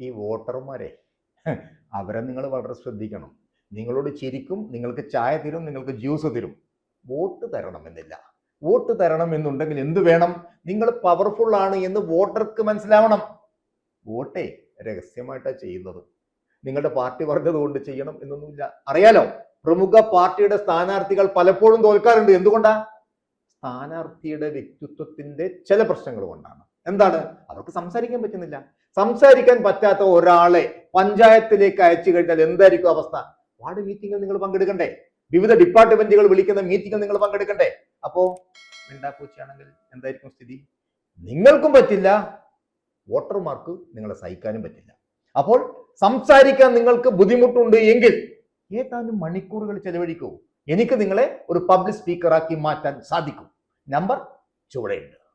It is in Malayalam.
ഈ വോട്ടർമാരെ അവരെ നിങ്ങൾ വളരെ ശ്രദ്ധിക്കണം. നിങ്ങളോട് ചിരിക്കും നിങ്ങൾക്ക് ചായ തരും നിങ്ങൾക്ക് ജ്യൂസ് തരും. വോട്ട് തരണമെന്നില്ല. വോട്ട് തരണം എന്നുണ്ടെങ്കിൽ എന്ത് വേണം? നിങ്ങൾ പവർഫുൾ ആണ് എന്ന് വോട്ടർക്ക് മനസ്സിലാവണം. വോട്ടേ രഹസ്യമായിട്ടാണ് ചെയ്യുന്നത്. നിങ്ങളുടെ പാർട്ടി പറഞ്ഞത് കൊണ്ട് ചെയ്യണം എന്നൊന്നുമില്ല. അറിയാലോ പ്രമുഖ പാർട്ടിയുടെ സ്ഥാനാർത്ഥികൾ പലപ്പോഴും തോൽക്കാറുണ്ട്. എന്തുകൊണ്ടാ? സ്ഥാനാർത്ഥിയുടെ വ്യക്തിത്വത്തിന്റെ ചില പ്രശ്നങ്ങൾ കൊണ്ടാണ്. എന്താണ്? അവർക്ക് സംസാരിക്കാൻ പറ്റുന്നില്ല. സംസാരിക്കാൻ പറ്റാത്ത ഒരാളെ പഞ്ചായത്തിലേക്ക് അയച്ചു കഴിഞ്ഞാൽ എന്തായിരിക്കും അവസ്ഥ? വാർഡ് മീറ്റിംഗിൽ നിങ്ങൾ പങ്കെടുക്കണ്ടേ? വിവിധ ഡിപ്പാർട്ട്മെന്റുകൾ വിളിക്കുന്ന മീറ്റിംഗിൽ നിങ്ങൾ പങ്കെടുക്കണ്ടേ? അപ്പോ മിണ്ടാപ്പൂച്ചയാണെങ്കിൽ എന്തായിരിക്കും സ്ഥിതി? നിങ്ങൾക്കും പറ്റില്ല. വോട്ടർമാർക്ക് നിങ്ങളെ സഹിക്കാനും പറ്റില്ല. അപ്പോൾ സംസാരിക്കാൻ നിങ്ങൾക്ക് ബുദ്ധിമുട്ടുണ്ട് എങ്കിൽ ഏതാനും മണിക്കൂറുകൾ ചെലവഴിക്കൂ. എനിക്ക് നിങ്ങളെ ഒരു പബ്ലിക് സ്പീക്കറാക്കി മാറ്റാൻ സാധിക്കും. നമ്പർ ചുവടെയുണ്ട്.